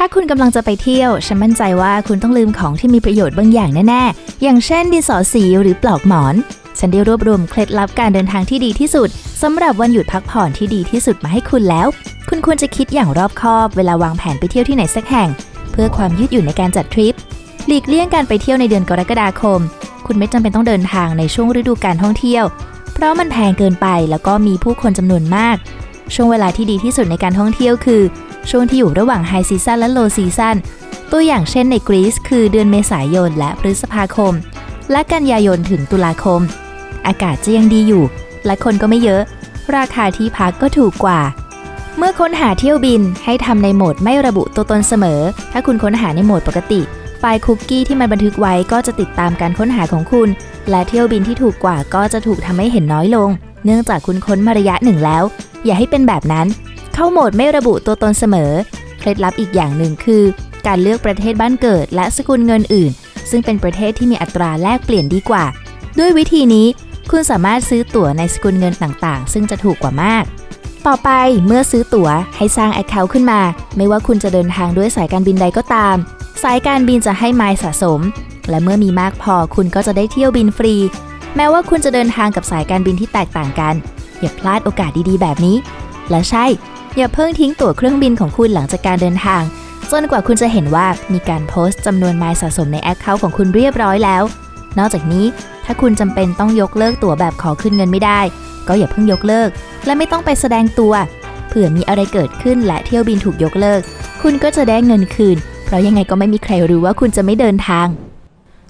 ถ้าคุณกำลังจะไปเที่ยว ฉันมั่นใจว่าคุณต้องลืมของที่มีประโยชน์บางอย่างแน่ๆ อย่างเช่นดินสอสีหรือปลอกหมอน ฉันได้รวบรวมเคล็ดลับการเดินทางที่ดีที่สุดสำหรับวันหยุดพักผ่อนที่ดีที่สุดมาให้คุณแล้ว คุณควรจะคิดอย่างรอบคอบเวลาวางแผนไปเที่ยวที่ไหนสักแห่ง เพื่อความยืดหยุ่นในการจัดทริป หลีกเลี่ยงการไปเที่ยวในเดือนกรกฎาคม คุณไม่จำเป็นต้องเดินทางในช่วงฤดูการท่องเที่ยว เพราะมันแพงเกินไปแล้วก็มีผู้คนจำนวนมาก ช่วงเวลาที่ดีที่สุดในการท่องเที่ยวคือ ช่วงที่อยู่ระหว่างไฮซีซันและโลซีซันตัวอย่างเช่นในกรีซคือเดือนเมษายนและพฤษภาคม และกันยายนถึงตุลาคม อากาศจะยังดีอยู่ และคนก็ไม่เยอะ ราคาที่พักก็ถูกกว่า เมื่อค้นหาเที่ยวบินให้ทำในโหมดไม่ระบุตัวตนเสมอ ถ้าคุณค้นหาในโหมดปกติ ไฟล์คุกกี้ที่มันบันทึกไว้ก็จะติดตามการค้นหาของคุณ และเที่ยวบินที่ถูกกว่าก็จะถูกทำให้เห็นน้อยลง เนื่องจากคุณค้นมาระยะหนึ่งแล้ว อย่าให้เป็นแบบนั้น เข้าโหมดไม่ระบุตัวตนเสมอ เคล็ดลับอีกอย่างหนึ่งคือ การเลือกประเทศบ้านเกิดและสกุลเงินอื่น ซึ่งเป็นประเทศที่มีอัตราแลกเปลี่ยนดีกว่า ด้วยวิธีนี้ คุณสามารถซื้อตั๋วในสกุลเงินต่างๆ ซึ่งจะถูกกว่ามาก ต่อไปเมื่อซื้อตั๋วให้สร้าง Account ขึ้นมา ไม่ว่าคุณจะเดินทางด้วยสายการบินใดก็ตาม สายการบินจะให้ไมล์สะสม และเมื่อมีมากพอคุณก็จะได้เที่ยวบินฟรี แม้ว่าคุณจะเดินทางกับสายการบินที่แตกต่างกัน อย่าพลาดโอกาสดีๆ แบบนี้ และใช่ อย่าเพิ่งทิ้งตั๋วเครื่องบินของคุณหลังจากการเดินทาง จนกว่าคุณจะเห็นว่ามีการโพสต์จำนวนไมล์สะสมในแอคเคาท์ของคุณเรียบร้อยแล้ว นอกจากนี้ถ้าคุณจำเป็นต้องยกเลิกตั๋วแบบขอคืนเงินไม่ได้ ก็อย่าเพิ่งยกเลิก และไม่ต้องไปแสดงตัว เผื่อมีอะไรเกิดขึ้นและเที่ยวบินถูกยกเลิก คุณก็จะได้เงินคืน เพราะยังไงก็ไม่มีใครรู้ว่าคุณจะไม่เดินทาง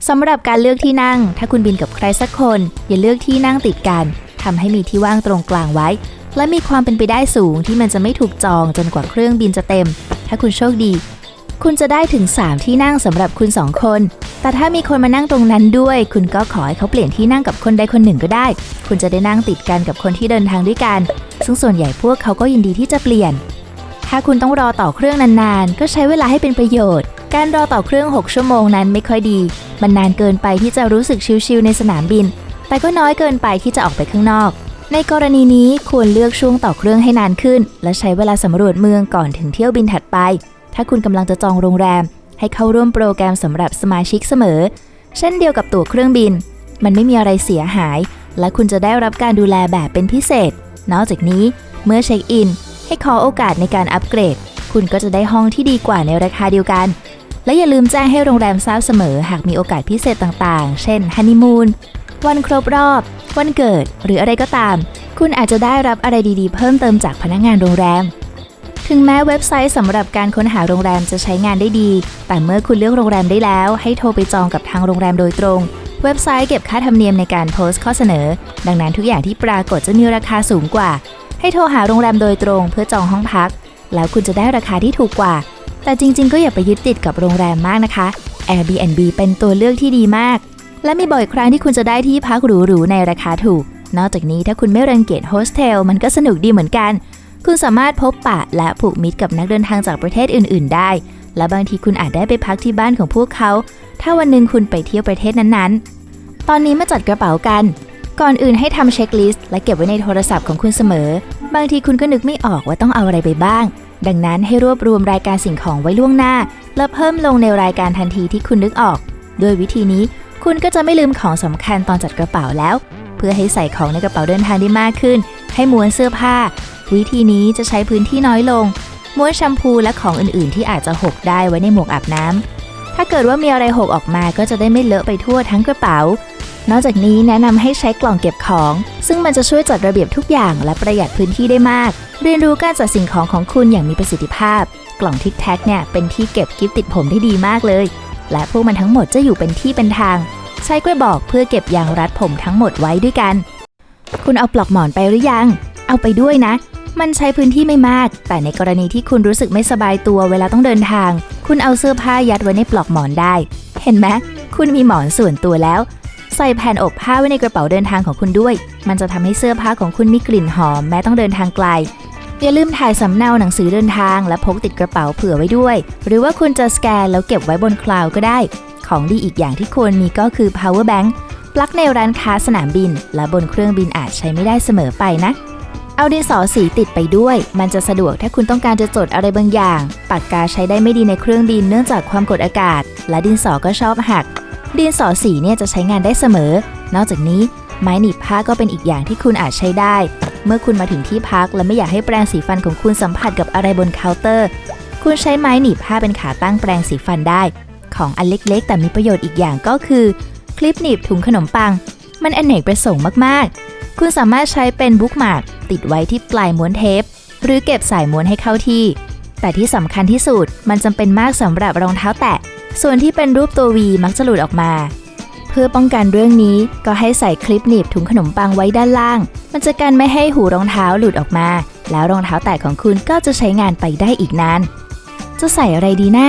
สำหรับการเลือกที่นั่ง ถ้าคุณบินกับใครสักคน อย่าเลือกที่นั่งติดกันทำให้มีที่ว่างตรงกลางไว้ และมีความเป็นไปได้สูงที่มันจะไม่ถูกจองจนกว่าเครื่องบินจะเต็ม ถ้าคุณโชคดี คุณจะได้ถึง 3 ที่นั่งสำหรับคุณ2คน แต่ถ้ามีคนมานั่งตรงนั้นด้วย คุณก็ขอให้เขาเปลี่ยนที่นั่งกับคนใดคนหนึ่งก็ได้ คุณจะได้นั่งติดกันกับคนที่เดินทางด้วยกัน ซึ่งส่วนใหญ่พวกเขาก็ยินดีที่จะเปลี่ยน ถ้าคุณต้องรอต่อเครื่องนานๆ ก็ใช้เวลาให้เป็นประโยชน์ การรอต่อเครื่อง 6 ชั่วโมงนั้นไม่ค่อยดี มันนานเกินไปที่จะรู้สึกชิลๆในสนามบิน แต่ก็น้อยเกินไปที่จะออกไปข้างนอก ในกรณีนี้ควรเลือกช่วงต่อเครื่องให้นานขึ้น และใช้เวลาสำรวจเมืองก่อนถึงเที่ยวบินถัดไป ถ้าคุณกำลังจะจองโรงแรม ให้เข้าร่วมโปรแกรมสำหรับสมาชิกเสมอ เช่นเดียวกับตั๋วเครื่องบิน มันไม่มีอะไรเสียหาย และคุณจะได้รับการดูแลแบบเป็นพิเศษ นอกจากนี้ เมื่อเช็คอิน ให้ขอโอกาสในการอัปเกรด คุณก็จะได้ห้องที่ดีกว่าในราคาเดียวกัน และอย่าลืมแจ้งให้โรงแรมทราบเสมอ หากมีโอกาสพิเศษต่างๆ เช่นฮันนีมูน วันครบรอบ วันเกิดหรืออะไรก็ตาม คุณอาจจะได้รับอะไรดีๆ เพิ่มเติมจากพนักงานโรงแรม ถึงแม้เว็บไซต์สำหรับการค้นหาโรงแรมจะใช้งานได้ดี แต่เมื่อคุณเลือกโรงแรมได้แล้ว ให้โทรไปจองกับทางโรงแรมโดยตรง เว็บไซต์เก็บค่าธรรมเนียมในการโพสต์ข้อเสนอ ดังนั้นทุกอย่างที่ปรากฏจะมีราคาสูงกว่า ให้โทรหาโรงแรมโดยตรง เพื่อจองห้องพัก แล้วคุณจะได้ราคาที่ถูกกว่า แต่จริง ๆ ก็อย่าไปยึดติดกับโรงแรมมากนะคะ Airbnb เป็นตัวเลือกที่ดีมาก และมีบ่อยครั้งที่คุณจะได้ที่พักหรูๆในราคาถูก นอกจากนี้ถ้าคุณไม่รังเกียจโฮสเทลมันก็สนุกดีเหมือนกัน คุณสามารถพบปะและผูกมิตรกับนักเดินทางจากประเทศอื่น ๆ ได้ และบางทีคุณอาจได้ไปพักที่บ้านของพวกเขา ถ้าวันหนึ่งคุณไปเที่ยวประเทศนั้นๆ ตอนนี้มาจัดกระเป๋ากัน ก่อนอื่นให้ทำเช็คลิสต์และเก็บไว้ในโทรศัพท์ของคุณเสมอ บางทีคุณก็นึกไม่ออกว่าต้องเอาอะไรไปบ้าง ดังนั้นให้รวบรวมรายการสิ่งของไว้ล่วงหน้า และเพิ่มลงในรายการทันทีที่คุณนึกออกโดยวิธีนี้ คุณก็จะไม่ลืมของสำคัญตอนจัดกระเป๋าแล้ว เพื่อให้ใส่ของในกระเป๋าเดินทางได้มากขึ้น ให้ม้วนเสื้อผ้า วิธีนี้จะใช้พื้นที่น้อยลง ม้วนแชมพูและของอื่นๆ ที่อาจจะหกได้ไว้ในหมวกอาบน้ำถ้าเกิดว่ามีอะไรหกออกมาก็จะได้ไม่เลอะไปทั่วทั้งกระเป๋า นอกจากนี้แนะนำให้ใช้กล่องเก็บของ ซึ่งมันจะช่วยจัดระเบียบทุกอย่างและประหยัดพื้นที่ได้มาก เรียนรู้การจัดสิ่งของของคุณอย่างมีประสิทธิภาพ กล่องทิกแท็กเนี่ยเป็นที่เก็บกิฟต์ติดผมได้ดีมากเลย และพวกมันทั้งหมดจะอยู่เป็นที่เป็นทาง ใช้กระบอกเพื่อเก็บยางรัดผมทั้งหมดไว้ด้วยกัน คุณเอาปลอกหมอนไปหรือยัง เอาไปด้วยนะ มันใช้พื้นที่ไม่มาก แต่ในกรณีที่คุณรู้สึกไม่สบายตัวเวลาต้องเดินทาง คุณเอาเสื้อผ้ายัดไว้ในปลอกหมอนได้ เห็นไหมคุณมีหมอนส่วนตัวแล้วใส่แผ่นอบผ้าไว้ในกระเป๋าเดินทางของคุณด้วย มันจะทำให้เสื้อผ้าของคุณมีกลิ่นหอมแม้ต้องเดินทางไกล อย่าลืมถ่ายสำเนาหนังสือเดินทาง และพกติดกระเป๋าเผื่อไว้ด้วย หรือว่าคุณจะสแกนแล้วเก็บไว้บนคลาวก็ได้ ของดีอีกอย่างที่ควรมีก็คือ power bank ปลั๊กในร้านค้าสนามบิน และบนเครื่องบินอาจใช้ไม่ได้เสมอไปนะ เอาดินสอสีติดไปด้วย มันจะสะดวกถ้าคุณต้องการจะจดอะไรบางอย่าง ปากกาใช้ได้ไม่ดีในเครื่องบินเนื่องจากความกดอากาศ และดินสอก็ชอบหัก ดินสอสีเนี่ยจะใช้งานได้เสมอ นอกจากนี้ ไม้หนีบผ้าก็เป็นอีกอย่างที่คุณอาจใช้ได้ เมื่อคุณมาถึงที่พักและไม่อยากให้แปรงสีฟันของคุณสัมผัสกับอะไรบนเคาน์เตอร์ คุณใช้ไม้หนีบผ้าเป็นขาตั้งแปรงสีฟันได้ ของอันเล็กๆ แต่มีประโยชน์อีกอย่างก็คือ คลิปหนีบถุงขนมปัง มันอนเนกประสงค์มากๆ คุณสามารถใช้เป็นบุ๊กมาร์กติดไว้ที่ปลายม้วนเทป หรือเก็บสายม้วนให้เข้าที่ แต่ที่สำคัญที่สุดมันจำเป็นมากสำหรับรองเท้าแตะ ส่วนที่เป็นรูปตัววีมักจะหลุดออกมา พื่อป้องกันเรื่องนี้ก็ให้ใส่คลิปหนีบถุงขนมปังไว้ด้านล่าง มันจะกันไม่ให้หูรองเท้าหลุดออกมา แล้วรองเท้าแตะของคุณก็จะใช้งานไปได้อีกนาน จะใส่อะไรดีนะ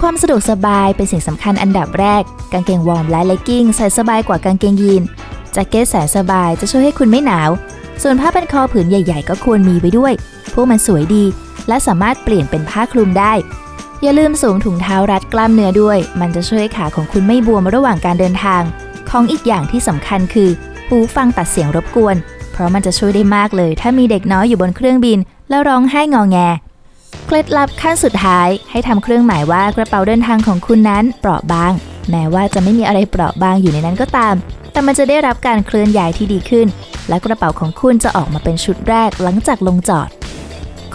ความสะดวกสบายเป็นสิ่งสำคัญอันดับแรก กางเกงวอร์มและเลกกิ้งใส่สบายกว่ากางเกงยีนแจ็คเก็ตแสนสบายจะช่วยให้คุณไม่หนาว ส่วนผ้าพันคอผืนใหญ่ ๆ ก็ควรมีไว้ด้วย พวกมันสวยดี และสามารถเปลี่ยนเป็นผ้าคลุมได้ อย่าลืมสวมถุงเท้ารัดกล้ามเนื้อด้วย มันจะช่วยขาของคุณไม่บวมระหว่างการเดินทาง ของอีกอย่างที่สำคัญคือหูฟังตัดเสียงรบกวน เพราะมันจะช่วยได้มากเลย ถ้ามีเด็กน้อยอยู่บนเครื่องบิน แล้วร้องไห้งอแง เคล็ดลับขั้นสุดท้ายให้ทำเครื่องหมายว่ากระเป๋าเดินทางของคุณนั้นเปราะบาง แม้ว่าจะไม่มีอะไรเปราะบางอยู่ในนั้นก็ตาม แต่มันจะได้รับการเคลื่อนย้ายที่ดีขึ้น และกระเป๋าของคุณจะออกมาเป็นชุดแรกหลังจากลงจอด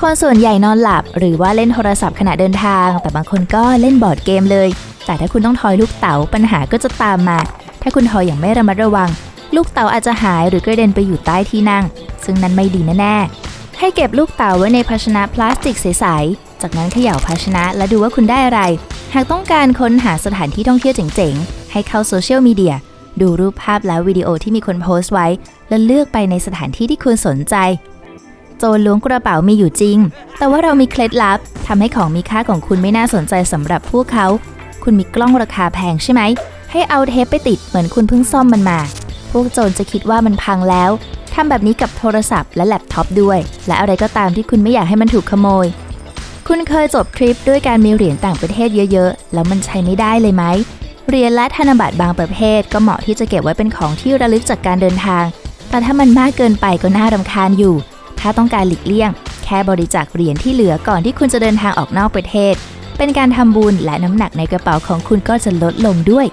คนส่วนใหญ่นอนหลับ หรือว่าเล่นโทรศัพท์ขณะเดินทาง แต่บางคนก็เล่นบอร์ดเกมเลย แต่ถ้าคุณต้องทอยลูกเต๋าปัญหาก็จะตามมา ถ้าคุณทอยอย่างไม่ระมัดระวัง ลูกเต๋าอาจจะหายหรือกระเด็นไปอยู่ใต้ที่นั่ง ซึ่งนั้นไม่ดีแน่ๆให้เก็บลูกเต๋าไว้ในภาชนะพลาสติกใสๆจากนั้นเขย่าภาชนะและดูว่าคุณได้อะไร หากต้องการค้นหาสถานที่ท่องเที่ยวเจ๋งๆให้เข้าโซเชียลมีเดียดูรูปภาพและวิดีโอที่มีคนโพสต์ไว้ และเลือกไปในสถานที่ที่คุณสนใจ โจรล้วงกระเป๋ามีอยู่จริง แต่ว่าเรามีเคล็ดลับทำให้ของมีค่าของคุณไม่น่าสนใจสำหรับพวกเขา คุณมีกล้องราคาแพงใช่ไหม ให้เอาเทปไปติดเหมือนคุณเพิ่งซ่อมมันมา พวกโจรจะคิดว่ามันพังแล้วทำแบบนี้กับโทรศัพท์และแล็ปท็อปด้วย และอะไรก็ตามที่คุณไม่อยากให้มันถูกขโมย คุณเคยจบทริปด้วยการมีเหรียญต่างประเทศเยอะๆ แล้วมันใช้ไม่ได้เลยไหมเหรียญและธนบัตรบางประเภท ก็เหมาะที่จะเก็บไว้เป็นของที่ระลึกจากการเดินทาง แต่ถ้ามันมากเกินไปก็น่ารำคาญอยู่ ถ้าต้องการหลีกเลี่ยง แค่บริจาคเหรียญที่เหลือก่อนที่คุณจะเดินทางออกนอกประเทศ เป็นการทำบุญและน้ำหนักในกระเป๋าของคุณก็จะลดลงด้วย